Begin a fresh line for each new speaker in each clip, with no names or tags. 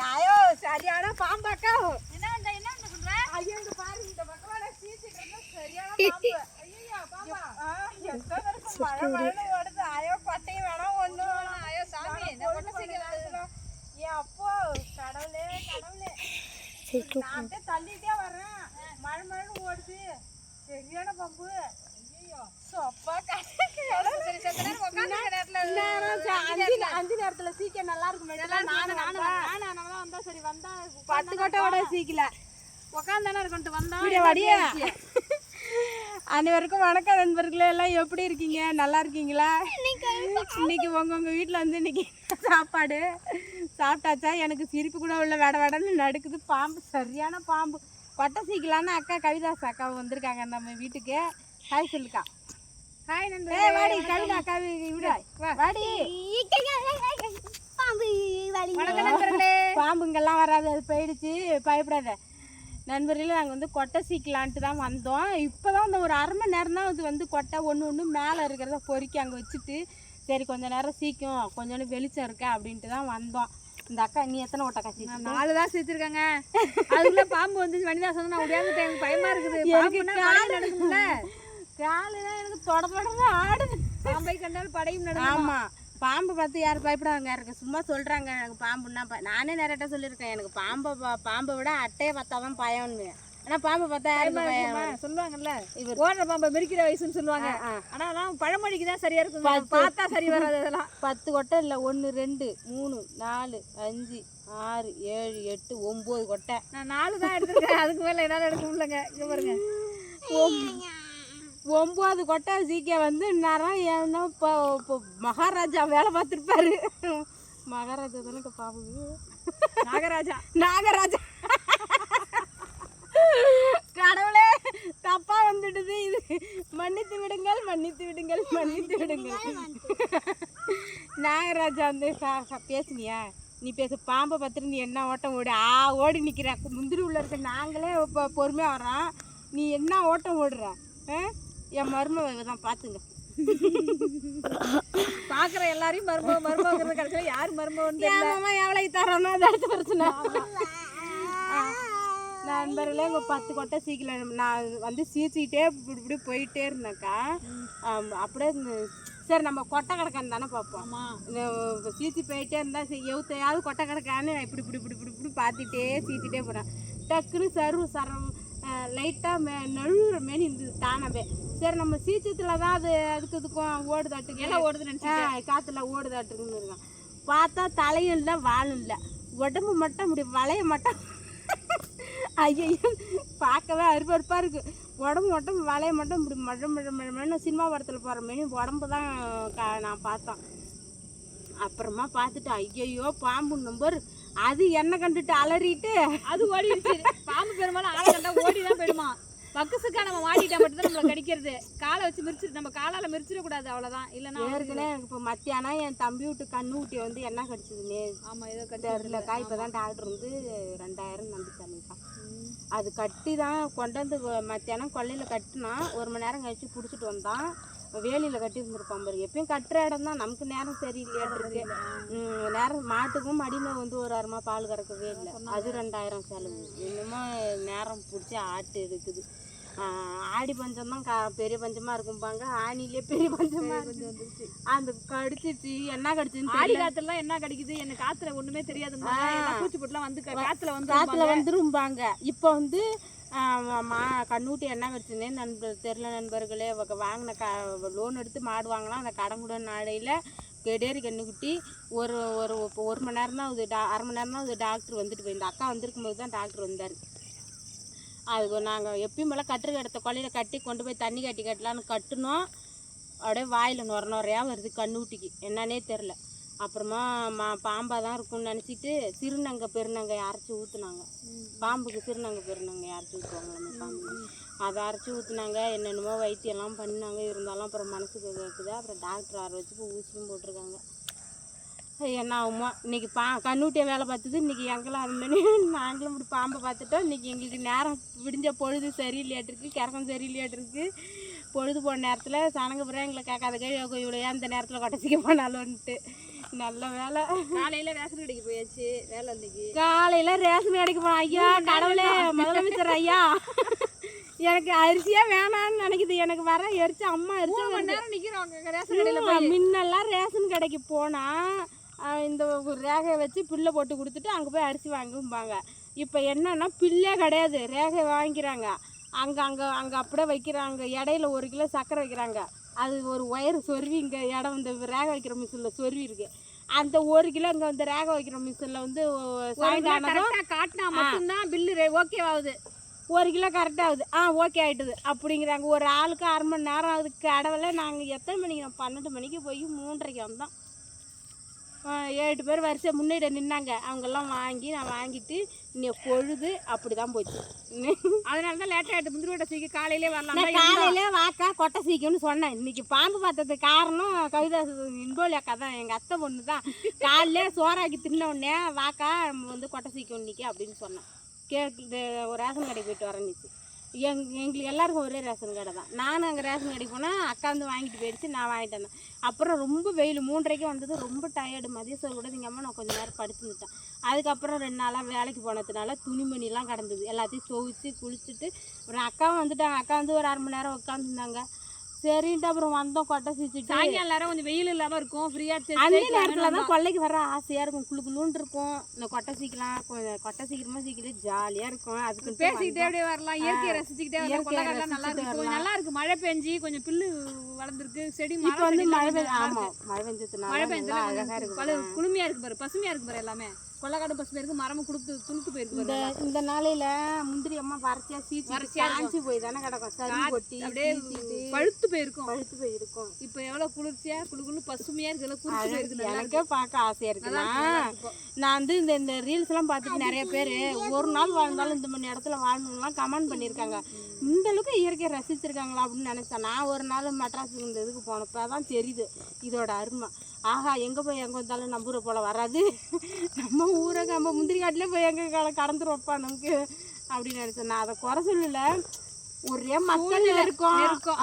யாயோ சரியான பாம்பாக்கா
என்ன இந்த என்ன
ஐயோ இந்த பாரு இந்த பக்கவால சரியான பாம்பு ஐயோ பாம்பா எங்க மழை மழை ஓடுது ஐயோ கொட்டை வேணாம் ஒண்ணு வேணாம் சாமி என்ன பண்ண அப்போ கடவுளே கடவுளே நான் அப்படியே தள்ளிட்டே வர்றேன் மழை மழை ஓடுது சரியான பாம்பு
சீக்கிரம் நல்லா
சரி அனைவருக்கும் வணக்கம் நண்பர்களே எல்லாம் எப்படி இருக்கீங்க நல்லா இருக்கீங்களா
இன்னைக்கு
உங்க உங்க வீட்டில் வந்து இன்னைக்கு சாப்பாடு சாப்பிட்டாச்சா எனக்கு சிரிப்பு கூட உள்ள வேட வேடன்னு நடக்குது பாம்பு சரியான பாம்பு பட்டை சீக்கலான்னு அக்கா கவிதாஸ் அக்கா வந்திருக்காங்க நம்ம வீட்டுக்கு ஹாய் சொல்லுக்கா ஹாய் வாடி வாடி பாம்பு பாம்புங்கெல்லாம் வராது அது போயிடுச்சு பயப்படாத நண்பர்களே நாங்கள் வந்து கொட்டை சீக்கலான்ட்டு தான் வந்தோம் இப்போ தான் அந்த ஒரு அரை மணி நேரம் தான் அது வந்து கொட்டை ஒன்று ஒன்று மேலே இருக்கிறத பொறுக்கி அங்கே வச்சுட்டு சரி கொஞ்சம் நேரம் சீக்கும் கொஞ்சோண்டு வெளிச்சம் இருக்க அப்படின்ட்டு தான் வந்தோம் இந்த அக்கா நீ எத்தனை ஓட்டக்கா சீச்சு
நாலு தான் சேர்த்துருக்காங்க அதுக்குள்ள பாம்பு வந்து வனிதா சொன்னா நான் பயமா இருக்குது
காலு தான் எனக்கு தொட தொடர்ந்து ஆடுது
பாம்பை கண்டாலும் படையும்
நடக்கும் ஆமாம் பாம்பு பார்த்து யார் பயப்படாங்க எனக்கு சும்மா சொல்கிறாங்க எனக்கு பாம்புன்னா நானே நிறைய சொல்லியிருக்கேன் எனக்கு பாம்பை பாம்பை விட அட்டையை பார்த்தா தான் பயம்னு ஆனா பாம்பு பார்த்தா
சொல்லுவாங்கல்ல ஓடுற பாம்பை மிரிக்கிற வயசுன்னு சொல்லுவாங்க ஆனா நான் பழமொழிக்கு தான் சரியா இருக்கும் பார்த்தா சரி வராது அதெல்லாம்
பத்து கொட்டை இல்ல ஒன்னு ரெண்டு மூணு நாலு அஞ்சு ஆறு ஏழு எட்டு ஒன்பது கொட்டை
நான் நாலு தான் எடுத்திருக்கேன் அதுக்கு மேல என்னால எடுக்க முடியலங்க
இங்க பாருங்க ஒம்பது கொட்டை ஜிகே வந்து நேரம் ஏன்னா இப்போ இப்போ மகாராஜா வேலை பார்த்துருப்பாரு மகாராஜா தானே இப்போ பாபு நாகராஜா நாகராஜா கடவுளே தப்பா வந்துடுது இது மன்னித்து விடுங்கள் மன்னித்து விடுங்கள் மன்னித்து விடுங்கள் நாகராஜா வந்து பேசுனியா நீ பேச பாம்பை பார்த்துட்டு நீ என்ன ஓட்டம் ஓடு ஆ ஓடி நிற்கிறேன் முந்திரி உள்ள இருக்க நாங்களே இப்போ பொறுமையாக வரோம் நீ என்ன ஓட்டம் ஓடுற ஆ என் மருமக இவ தான் பார்த்துங்க
பாக்குற எல்லாரையும் மருமக மருமகிறது கிடைச்சல யார் மருமகன்
என் மாமா எவ்வளவு தரணும் அது அடுத்த பிரச்சனை நண்பர்களே இங்கே பத்து கொட்டை சீக்கல நான் வந்து சீச்சிக்கிட்டே இப்படி இப்படி போயிட்டே இருந்தேக்கா அப்படியே சரி நம்ம கொட்டை கடக்கான்னு தானே பார்ப்போம் சீச்சி போயிட்டே இருந்தால் எவ்வளோ கொட்டை கடக்கான்னு இப்படி இப்படி இப்படி இப்படி பார்த்துட்டே சீச்சிட்டே போகிறேன் டக்குன்னு சரு சரம் லைட்டாக மே நழுவுற மாரி இருந்தது தானவே சரி நம்ம சீச்சத்தில் தான் அது அதுக்கு இதுக்கும் ஓடுதாட்டுக்கு
எல்லாம் ஓடுதுன்னு
காற்றுல ஓடுதாட்டுக்குன்னு இருக்கான் பார்த்தா தலையும் இல்லை வாழும் இல்லை உடம்பு மட்டும் அப்படி வளைய மட்டும் ஐயோ பார்க்கவே அருவறுப்பாக இருக்குது உடம்பு மட்டும் வளைய மட்டும் இப்படி மழை மழை மழம்னு சினிமா படத்தில் போகிற மாரி உடம்பு தான் நான் பார்த்தோம் அப்புறமா பார்த்துட்டு ஐயையோ பாம்பு நம்பர் அது என்ன கண்டுட்டு அலறிட்டு
அது ஓடிடுச்சு பாம்பு பெருமாள் ஆளை கண்டா ஓடி தான் போயிடுமா பக்கசுக்கா நம்ம மாட்டிட்டா தான் நம்மளை கடிக்கிறது காலை வச்சு மிரிச்சிரு நம்ம காலால் மிரிச்சிடக்கூடாது அவ்வளோதான் இல்லைன்னா
ஏற்கனவே இப்ப இப்போ மத்தியானம் என் தம்பி விட்டு கண்ணு ஊட்டி வந்து என்ன கடிச்சதுமே ஆமாம் ஏதோ கடிச்சதுலக்கா இப்போ தான் டாக்டர் வந்து ரெண்டாயிரம் நம்பிச்சானுக்கா அது கட்டி தான் கொண்டாந்து மத்தியானம் கொள்ளையில் கட்டினா ஒரு மணி நேரம் கழிச்சு பிடிச்சிட்டு வந்தான் வேலியில் கட்டி இருந்திருப்பான் பாரு எப்பயும் கட்டுற இடம் தான் நமக்கு நேரம் சரியில்லையாட்டு இருக்கு நேரம் மாட்டுக்கும் மடியில் வந்து ஒரு அருமா பால் கறக்கவே இல்லை அது ரெண்டாயிரம் செலவு இன்னமும் நேரம் பிடிச்சி ஆட்டு இருக்குது ஆடி பஞ்சம் தான் கா பெரிய பஞ்சமாக இருக்கும்பாங்க ஆணிலே பெரிய பஞ்சமாக இருந்துச்சு அந்த கடிச்சிச்சு என்ன கடிச்சு
ஆடி காத்துலாம் என்ன கிடைக்குது எனக்கு காத்துல ஒன்றுமே தெரியாது பூச்சி போட்டுலாம் வந்து காத்துல வந்து காத்துல
வந்துரும்பாங்க இப்போ வந்து மா கண்ணூட்டி என்ன வச்சுனே நண்ப தெரில நண்பர்களே வாங்கின க லோன் எடுத்து மாடு வாங்கினா அந்த கடங்குட நாடையில் கெடேரி கண்ணுக்குட்டி ஒரு ஒரு ஒரு மணி நேரம் தான் அது டா அரை மணி நேரம் தான் அது டாக்டர் வந்துட்டு போயிருந்தா அக்கா வந்திருக்கும் போது தான் டாக்டர் வந்தார் அது நாங்கள் எப்பயும் போல் கட்டுற இடத்த கொலையில் கட்டி கொண்டு போய் தண்ணி கட்டி கட்டலான்னு கட்டினோம் அப்படியே வாயில் நுர நுறையாக வருது கண்ணுக்குட்டிக்கு என்னன்னே தெரில அப்புறமா மா பாம்பாக தான் இருக்கும்னு நினச்சிட்டு சிறுநங்கை பெருநங்கை அரைச்சி ஊற்றுனாங்க பாம்புக்கு சிறுநங்கை பெருநங்கை அரைச்சி ஊற்றுவாங்க பாம்பு அதை அரைச்சி ஊற்றுனாங்க என்னென்னமோ எல்லாம் பண்ணாங்க இருந்தாலும் அப்புறம் மனசுக்கு கேட்குது அப்புறம் டாக்டர் ஆறு வச்சு ஊசியும் போட்டிருக்காங்க என்ன ஆகுமோ இன்னைக்கு பா கண்ணூட்டியை வேலை பார்த்தது இன்றைக்கி எங்கெல்லாம் அது மாதிரி நாங்களும் இப்படி பாம்பை பார்த்துட்டோம் இன்றைக்கி எங்களுக்கு நேரம் விடிஞ்ச பொழுது சரியில்லையாட்டிருக்கு இல்லையாட்டு சரியில்லையாட்டிருக்கு பொழுது போன நேரத்தில் சனங்கப்புறம் எங்களை கேட்காத கேள்வி இவ்வளோ அந்த நேரத்தில் கொட்டச்சிக்க போனாலும்ன்ட்டு நல்ல வேலை
காலையில ரேஷன் கடைக்கு போயாச்சு வேலை
காலையில ரேஷன் கடைக்கு போய் ஐயா கடவுளே ஐயா எனக்கு அரிசியா வேணாம்னு நினைக்குது எனக்கு வர எரிச்சு அம்மா
எரிச்சு ரேஷன் கடையில
முன்னெல்லாம் ரேஷன் கடைக்கு போனா இந்த ரேகையை வச்சு புல்ல போட்டு கொடுத்துட்டு அங்கே போய் அரிசி வாங்கும்பாங்க இப்போ என்னன்னா புல்லே கிடையாது ரேகை வாங்கிக்கிறாங்க அங்கே அங்கே அங்கே அப்படியே வைக்கிறாங்க இடையில ஒரு கிலோ சக்கரை வைக்கிறாங்க அது ஒரு ஒயர் சொருவி இங்கே இடம் இந்த ரேகை வைக்கிற மிஷினில் சொருவி இருக்குது அந்த ஒரு கிலோ இங்கே வந்து ரேக வைக்கிற மிஷினில் வந்து
காட்டினா மட்டும்தான் பில்லு ஓகே ஆகுது
ஒரு கிலோ கரெக்டாகுது ஆகுது ஆ ஓகே ஆகிட்டுது அப்படிங்கிறாங்க ஒரு ஆளுக்கு அரை மணி நேரம் அதுக்கு கடவுளை நாங்கள் எத்தனை மணிக்கு பன்னெண்டு மணிக்கு போய் மூன்றரைக்கு வந்தோம் ஏழு பேர் வரிசை முன்னாடி நின்னாங்க அவங்கெல்லாம் வாங்கி நான் வாங்கிட்டு இன்னைக்கு பொழுது அப்படிதான் போச்சு
அதனால தான் லேட்டாக ஆகிட்டு முந்திரி கொட்டை சீக்கிரம் காலையிலே வரலாம்
காலையிலே வாக்கா கொட்டை சீக்கம்னு சொன்னேன் இன்னைக்கு பாம்பு பார்த்ததுக்கு காரணம் கவிதா இன்போலி அக்கா தான் எங்கள் அத்தை பொண்ணு தான் காலையிலே சோறாக்கி தின்ன உடனே வாக்கா வந்து கொட்டை சீக்கம் இன்னைக்கு அப்படின்னு சொன்னேன் கே ஒரு ரேஷன் கடைக்கு போயிட்டு வரேன்னுச்சு எங் எங்களுக்கு எல்லாருக்கும் ஒரே ரேஷன் கடை தான் நானும் அங்கே ரேஷன் கடைக்கு போனால் அக்கா வந்து வாங்கிட்டு போயிடுச்சு நான் வாங்கிட்டு வந்தேன் அப்புறம் ரொம்ப வெயில் மூன்றரைக்கு வந்தது ரொம்ப டயர்டு மதியம் சொல்ல கூட எங்கள் அம்மா நான் கொஞ்சம் நேரம் படுத்துருந்துட்டேன் அதுக்கப்புறம் ரெண்டு நாளாக வேலைக்கு போனதுனால துணிமணிலாம் கடந்தது எல்லாத்தையும் துவச்சி குளிச்சுட்டு அப்புறம் அக்காவும் வந்துட்டாங்க அக்கா வந்து ஒரு அரை மணி நேரம் உட்காந்துருந்தாங்க சரின்ட்டு அப்புறம் வந்தோம் கொட்டை சிரிச்சுட்டு
சாயங்காலம் நேரம் கொஞ்சம் வெயில் இல்லாமல் இருக்கும் ஃப்ரீயாக
அந்த நேரத்தில் தான் கொள்ளைக்கு வர ஆசையாக இருக்கும் குழு குழுன்னு இருக்கும் இந்த கொட்டை சீக்கலாம் கொஞ்சம் கொட்டை சீக்கிரமா சீக்கிரம் ஜாலியாக இருக்கும்
அதுக்கு பேசிக்கிட்டே அப்படியே வரலாம் இயற்கையை ரசிச்சுக்கிட்டே வரலாம் நல்லா இருக்கும் நல்லா இருக்கு மழை பெஞ்சு கொஞ்சம் பில்லு வளர்ந்துருக்கு செடி
இப்போ வந்து மழை பெஞ்சு ஆமாம் மழை பெஞ்சதுனால
மழை பெஞ்சதுனால இருக்கு குளுமையாக இருக்கு பாரு பசுமையாக இருக்கு பாரு எல்லாமே கொள்ளக்காடு பசு பேருக்கு மரம் கொடுத்து துளுத்து போயிருக்கு
இந்த இந்த நாளையில முந்திரி அம்மா வறட்சியா சீச்சு வறட்சியாச்சு போய் தானே கிடக்கும் சரி கொட்டி
அப்படியே பழுத்து போயிருக்கும்
பழுத்து போயிருக்கும்
இப்போ எவ்வளோ குளிர்ச்சியா குழு பசுமையா இருக்குல்ல குளிர்ச்சி போயிருக்கு
எனக்கே பார்க்க ஆசையா இருக்கு நான் வந்து இந்த இந்த ரீல்ஸ் எல்லாம் பார்த்துட்டு நிறைய பேர் ஒரு நாள் வாழ்ந்தாலும் இந்த மணி இடத்துல வாழணும்லாம் கமெண்ட் பண்ணியிருக்காங்க இந்த அளவுக்கு இயற்கையை ரசிச்சிருக்காங்களா அப்படின்னு நினைச்சேன் நான் ஒரு நாள் மெட்ராஸுக்கு இந்த இதுக்கு போனப்போ தான் தெரியுது இதோட அருமை ஆகா எங்கே போய் எங்கே வந்தாலும் நம்ம ஊரை போல் வராது நம்ம ஊரை நம்ம முந்திரி காட்டிலே போய் எங்கே கல கடந்துருவோம்ப்பா நமக்கு அப்படின்னு நினச்சேன் நான் அதை குறை சொல்லலை ஒரே மக்கள் இருக்கும் இருக்கும்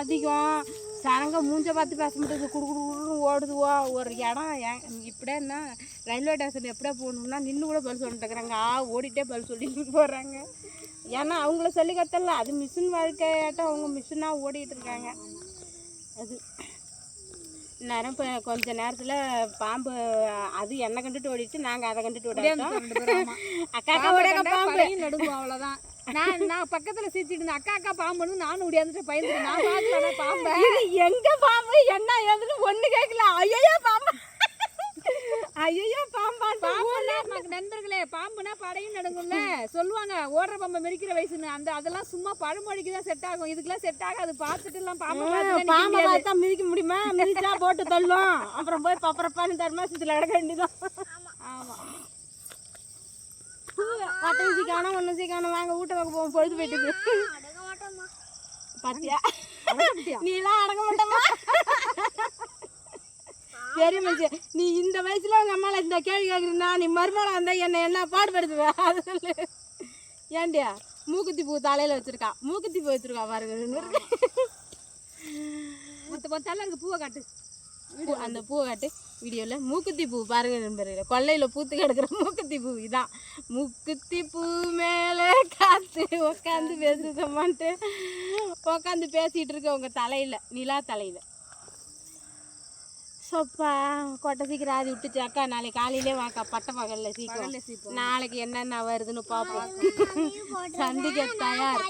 அதிகம் சனங்க மூஞ்ச பார்த்து பேச முடியாது குடு குடுன்னு ஓடுதுவோ ஒரு இடம் என்ன ரயில்வே ஸ்டேஷன் எப்படியா போகணும்னா நின்று கூட பதில் சொல்லிட்டு இருக்கிறாங்க ஆ ஓடிட்டே பதில் சொல்லிட்டு போகிறாங்க ஏன்னா அவங்கள சொல்லி கத்தல அது மிஷின் வாழ்க்கையாட்டம் அவங்க மிஷினாக ஓடிட்டு இருக்காங்க அது நேரம் இப்போ கொஞ்ச நேரத்தில் பாம்பு அது என்ன கண்டுட்டு ஓடிட்டு நாங்கள் அதை கண்டுட்டு
ஓடிட்டோம் அக்கா அக்கா பாம்பு நடுங்கும் அவ்வளோதான் நான் நான் பக்கத்துல சிரிச்சுட்டு இருந்தேன் அக்கா அக்கா பாம்புன்னு நானும் ஓடியாந்துட்டு பயந்துட்டு நான் பார்க்கல பாம்பு
எங்க பாம்பு என்ன ஏதுன்னு ஒண்ணு கேட்கல ஐயோ பாம்பு ஐயோ பாம்பான் பாம்புனா நண்பர்களே
பாம்புனா படையும் நடக்கும்ல சொல்லுவாங்க ஓடுற பாம்பை மெரிக்கிற வயசுன்னு அந்த அதெல்லாம் சும்மா பழமொழிக்கு தான் செட் ஆகும் இதுக்கெல்லாம் செட் ஆகாது பார்த்துட்டு எல்லாம் பாம்பு
பாம்பை பார்த்தா மிதிக்க முடியுமா மிதிச்சா போட்டு தள்ளும் அப்புறம் போய் பப்பரப்பான்னு தருமா நடக்க கிடக்க வேண்டியதான் ஆமாம் பத்து சீக்கானோ ஒன்று சீக்கானோ வாங்க வீட்டை பக்கம் போவோம் பொழுது போயிட்டு பாத்தியா நீலாம் அடங்க மாட்டோமா சரி மச்சி நீ இந்த வயசுல உங்க அம்மால இந்த கேள்வி கேட்குறீன்னா நீ மருமகளா இருந்தா என்ன என்ன பாடுபடுத்துவ அது சொல்லு ஏண்டியா மூக்குத்தி பூ தலையில வச்சிருக்கா மூக்குத்தி பூ வச்சிருக்கா பாருங்க
மொத்த மொத்தால அங்கே பூவை
காட்டு அந்த பூவை காட்டு வீடியோவில் மூக்குத்தி பூ பாருங்க நண்பர்களே கொள்ளையில் பூத்து கிடக்கிற மூக்குத்தி பூ இதான் மூக்குத்தி பூ மேலே காற்று உக்காந்து பேசுதம்மான்ட்டு உக்காந்து பேசிகிட்டு இருக்க உங்கள் தலையில் நிலா தலையில் சொப்பா கொட்டை சீக்கிரம் ஆதி விட்டுச்சு அக்கா நாளைக்கு காலையிலே வாக்கா பட்டை பகல்ல
சீக்கிரம்
நாளைக்கு என்னென்ன வருதுன்னு பார்ப்போம் சந்திக்க தயார்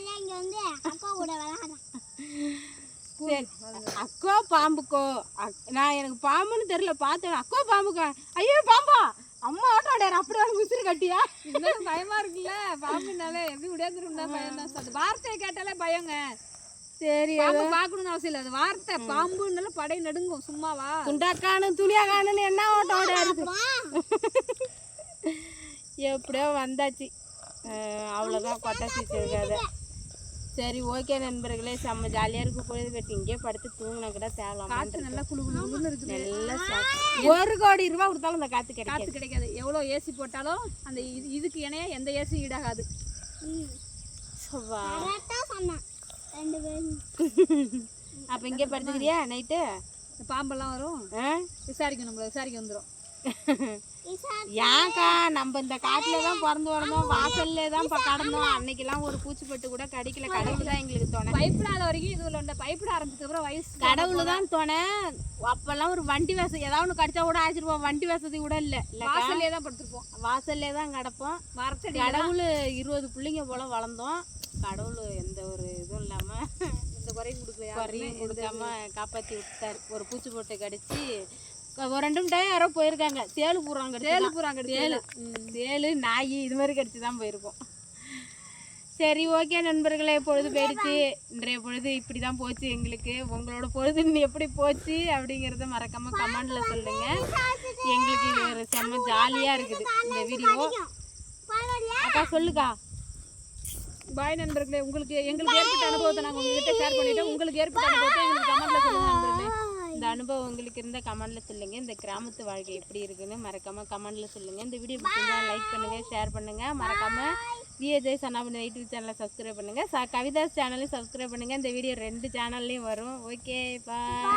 அக்கோ பாம்புக்கோ நான் எனக்கு பாம்புன்னு தெரியல பார்த்தேன் அக்கோ பாம்புக்கா ஐயோ பாம்பா அம்மா ஆட்டோட அப்படி வந்து உசுறு கட்டியா
பயமா இருக்குல்ல பாம்புனால எப்படி உடையாந்துருந்தா பயம் தான் வார்த்தையை கேட்டாலே பயங்க சரி பாம்பு பார்க்கணும்னு அவசியம் இல்லை அது வார்த்தை பாம்புன்னு படை நடுங்கும் சும்மாவா
துளியா காணுன்னு என்ன ஓட்டம் ஓடாது எப்படியோ வந்தாச்சு அவ்வளோதான் கொட்டாசி சேர்க்காத சரி ஓகே நண்பர்களே செம்ம ஜாலியாக இருக்கும் பொழுது பட் இங்கே படுத்து தூங்கினா கூட தேவலாம்
காற்று நல்லா குழு குழுன்னு இருக்குது
நல்லா ஒரு கோடி ரூபா கொடுத்தாலும் அந்த காற்று கிடைக்காது
காற்று கிடைக்காது எவ்வளோ ஏசி போட்டாலும் அந்த இதுக்கு இணைய எந்த ஏசியும் ஈடாகாது சொன்னா
அப்ப இங்கே படுத்துக்கிறியா நைட்டு
பாம்பெல்லாம் வரும் விசாரிக்கும் நம்மள விசாரிக்க வந்துடும்
ஏன்க்கா நம்ம இந்த காட்டுல தான் பிறந்து வரணும் வாசல்ல தான் கடந்தோம் எல்லாம் ஒரு பட்டு கூட கடிக்கல கடவுள் தான் எங்களுக்கு தோணை
பைப்பிடாத வரைக்கும் இதுல உள்ள பைப்பிட ஆரம்பிச்சதுக்கு அப்புறம் வயசு
கடவுள் தான் தோணை அப்பெல்லாம் ஒரு வண்டி வசதி ஏதாவது ஒன்று கடிச்சா கூட அழைச்சிருப்போம் வண்டி வசதி கூட இல்ல
வாசல்லே தான் படுத்துருப்போம்
வாசல்லே தான் கிடப்போம் கடவுள் இருபது பிள்ளைங்க போல வளர்ந்தோம் கடவுள் எந்த ஒரு இதுவும் இல்லாமல்
இந்த குறையும் கொடுக்கல
குறையும் கொடுக்காம காப்பாற்றி விட்டார் ஒரு பூச்சி போட்டு கடிச்சு ஒரு ரெண்டு டைம் யாரோ போயிருக்காங்க தேலு பூராங்க
தேலு பூராங்க தேலு
தேலு நாய் இது மாதிரி கடிச்சு தான் போயிருக்கோம் சரி ஓகே நண்பர்களே பொழுது போயிடுச்சு இன்றைய பொழுது இப்படி தான் போச்சு எங்களுக்கு உங்களோட பொழுது எப்படி போச்சு அப்படிங்கிறத மறக்காம கமெண்டில் சொல்லுங்க எங்களுக்கு ஒரு செம்ம ஜாலியாக இருக்குது இந்த வீடியோ அக்கா சொல்லுக்கா பாய் நண்பர்களே உங்களுக்கு எங்களுக்கு ஏற்பட்ட அனுபவத்தை நாங்கள் உங்ககிட்ட ஷேர் பண்ணிட்டோம் உங்களுக்கு ஏற்பட்ட அனுபவத்தை எங்களுக்கு கமெண்ட்ல சொல்லுங்க இந்த அனுபவம் உங்களுக்கு இருந்த கமெண்ட்ல சொல்லுங்க இந்த கிராமத்து வாழ்க்கை எப்படி இருக்குன்னு மறக்காம கமெண்ட்ல சொல்லுங்க இந்த வீடியோ பிடிச்சிருந்தா லைக் பண்ணுங்க ஷேர் பண்ணுங்க மறக்காம விஏஜே சனாபன் யூடியூப் சேனலை சப்ஸ்கிரைப் பண்ணுங்க கவிதா சேனலையும் சப்ஸ்கிரைப் பண்ணுங்க இந்த வீடியோ ரெண்டு சேனல்லையும் வரும் ஓகே பா